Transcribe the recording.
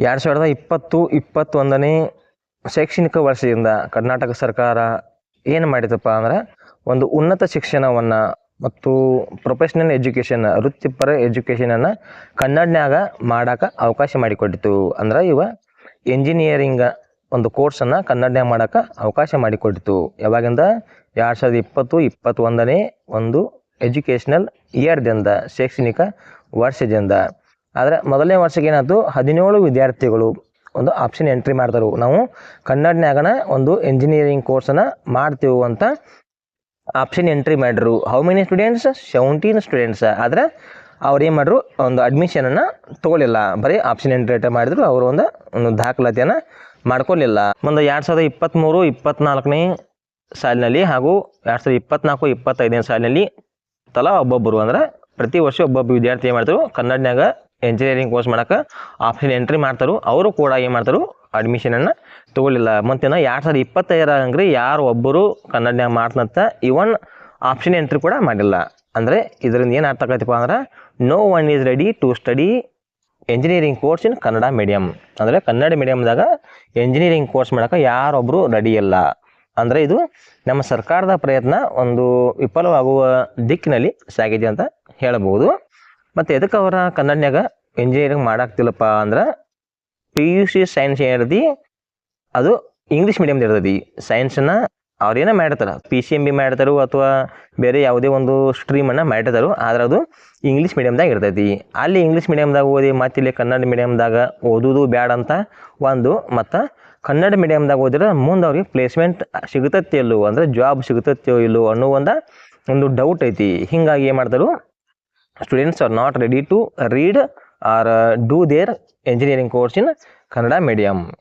ಎರಡು ಸಾವಿರದ ಇಪ್ಪತ್ತು, ಇಪ್ಪತ್ತೊಂದನೇ ಶೈಕ್ಷಣಿಕ ವರ್ಷದಿಂದ ಕರ್ನಾಟಕ ಸರ್ಕಾರ ಏನು ಮಾಡಿತಪ್ಪ ಅಂದ್ರೆ ಒಂದು ಉನ್ನತ ಶಿಕ್ಷಣವನ್ನು ಮತ್ತು ಪ್ರೊಫೆಷ್ನಲ್ ಎಜುಕೇಷನ್ ವೃತ್ತಿಪರ ಎಜುಕೇಷನನ್ನು ಕನ್ನಡನ್ಯಾಗ ಮಾಡಕ್ಕೆ ಅವಕಾಶ ಮಾಡಿಕೊಟ್ಟಿತು ಅಂದ್ರೆ ಇವ ಎಂಜಿನಿಯರಿಂಗ್ ಒಂದು ಕೋರ್ಸನ್ನು ಕನ್ನಡನ್ಯಾಗ ಮಾಡಕ್ಕೆ ಅವಕಾಶ ಮಾಡಿಕೊಟ್ಟಿತು ಯಾವಾಗಿಂದ? ಎರಡು ಸಾವಿರದ ಇಪ್ಪತ್ತು, ಇಪ್ಪತ್ತೊಂದನೇ ಒಂದು ಎಜುಕೇಷ್ನಲ್ ಇಯರ್ದಿಂದ ಶೈಕ್ಷಣಿಕ ವರ್ಷದಿಂದ. ಆದರೆ ಮೊದಲನೇ ವರ್ಷಕ್ಕೆ ಏನಾಯ್ತು? ಹದಿನೇಳು ವಿದ್ಯಾರ್ಥಿಗಳು ಒಂದು ಆಪ್ಷನ್ ಎಂಟ್ರಿ ಮಾಡ್ತಾರೆ. ನಾವು ಕನ್ನಡನ್ಯಾಗನ ಒಂದು ಇಂಜಿನಿಯರಿಂಗ್ ಕೋರ್ಸನ್ನು ಮಾಡ್ತೀವಿ ಅಂತ ಆಪ್ಷನ್ ಎಂಟ್ರಿ ಮಾಡಿದ್ರು how many students seventeen students ಆದರೆ ಅವ್ರು ಏನು ಮಾಡ್ರು? ಒಂದು ಅಡ್ಮಿಷನನ್ನು ತೊಗೊಳಿಲ್ಲ. ಬರೀ ಆಪ್ಷನ್ ಎಂಟ್ರಿ ಮಾಡಿದ್ರು. ಅವರು ಒಂದು ಒಂದು ದಾಖಲಾತಿಯನ್ನು ಮಾಡ್ಕೊಳ್ಳಿಲ್ಲ ಒಂದು ಎರಡು ಸಾವಿರದ ಇಪ್ಪತ್ತ್ಮೂರು ಇಪ್ಪತ್ತ್ನಾಲ್ಕನೇ ಸಾಲಿನಲ್ಲಿ ಹಾಗೂ ಎರಡು ಸಾವಿರದ ಇಪ್ಪತ್ನಾಲ್ಕು, ಇಪ್ಪತ್ತೈದನೇ ಸಾಲಿನಲ್ಲಿ ತಲಾ ಒಬ್ಬೊಬ್ಬರು ಅಂದ್ರೆ ಪ್ರತಿ ವರ್ಷ ಒಬ್ಬೊಬ್ಬ ವಿದ್ಯಾರ್ಥಿ ಏನು ಮಾಡ್ತಾರೆ ಕನ್ನಡನ್ಯಾಗ ಎಂಜಿನಿಯರಿಂಗ್ ಕೋರ್ಸ್ ಮಾಡಕ್ಕೆ ಆಪ್ಷನ್ ಎಂಟ್ರಿ ಮಾಡ್ತಾರೋ. ಅವರು ಕೂಡ ಏನು ಮಾಡ್ತಾರೋ? ಅಡ್ಮಿಷನನ್ನು ತೊಗೊಳ್ಳಿಲ್ಲ. ಮತ್ತೇನು ಎರಡು ಸಾವಿರದ ಇಪ್ಪತ್ತೈದರ ಹಂಗ್ರಿ ಯಾರು ಒಬ್ಬರು ಕನ್ನಡನ್ಯಾಗ ಮಾಡ್ತಂತ ಇವನ್ ಆಪ್ಷನ್ ಎಂಟ್ರಿ ಕೂಡ ಮಾಡಿಲ್ಲ. ಅಂದರೆ ಇದರಿಂದ ಏನು ಅರ್ಥ ಆಗತ್ತಪ್ಪ ಅಂದ್ರೆ no one is ready to study engineering course in Kannada medium ಅಂದರೆ ಕನ್ನಡ ಮೀಡಿಯಮ್ದಾಗ ಎಂಜಿನಿಯರಿಂಗ್ ಕೋರ್ಸ್ ಮಾಡೋಕೆ ಯಾರೊಬ್ಬರು ರೆಡಿ ಇಲ್ಲ. ಅಂದರೆ ಇದು ನಮ್ಮ ಸರ್ಕಾರದ ಪ್ರಯತ್ನ ಒಂದು ವಿಫಲವಾಗುವ ದಿಕ್ಕಿನಲ್ಲಿ ಸಾಗಿದೆ ಅಂತ ಹೇಳ್ಬೋದು. ಮತ್ತು ಎದಕ್ಕೆ ಅವರ ಕನ್ನಡನ್ಯಾಗ ಇಂಜಿನಿಯರಿಂಗ್ ಮಾಡಾಕ್ತಿಲ್ಲಪ್ಪ ಅಂದ್ರೆ ಪಿ ಯು ಸಿ ಸೈನ್ಸ್ ಏನಿರ್ತಿ ಅದು ಇಂಗ್ಲೀಷ್ ಮೀಡಿಯಮ್ದು ಇರ್ತೈತಿ. ಸೈನ್ಸನ್ನ ಅವ್ರೇನೋ ಮಾಡಿರ್ತಾರೆ ಪಿ ಸಿ ಎಂ ಬಿ ಮಾಡ್ತಾರೋ ಅಥವಾ ಬೇರೆ ಯಾವುದೇ ಒಂದು ಸ್ಟ್ರೀಮನ್ನು ಮಾಡಿರ್ತಾರೋ ಆದ್ರೆ ಅದು ಇಂಗ್ಲೀಷ್ ಮೀಡಿಯಮ್ದಾಗ ಇರ್ತೈತಿ. ಅಲ್ಲಿ ಇಂಗ್ಲೀಷ್ ಮೀಡಿಯಮ್ದಾಗ ಓದಿ ಮತ್ತೆ ಇಲ್ಲಿ ಕನ್ನಡ ಮೀಡಿಯಮ್ದಾಗ ಓದೋದು ಬ್ಯಾಡ ಅಂತ ಒಂದು, ಮತ್ತು ಕನ್ನಡ ಮೀಡಿಯಮ್ದಾಗ ಓದಿದ್ರೆ ಮುಂದೆ ಅವ್ರಿಗೆ ಪ್ಲೇಸ್ಮೆಂಟ್ ಸಿಗುತ್ತತ್ತೆ ಇಲ್ಲೋ ಅಂದರೆ ಜಾಬ್ ಸಿಗುತ್ತೋ ಇಲ್ಲೋ ಅನ್ನೋ ಒಂದು ಒಂದು ಡೌಟ್ ಐತಿ. ಹಿಂಗಾಗಿ ಏನು ಮಾಡ್ತಾರೆ? students are not ready to read or uh, do their engineering course in Kannada medium.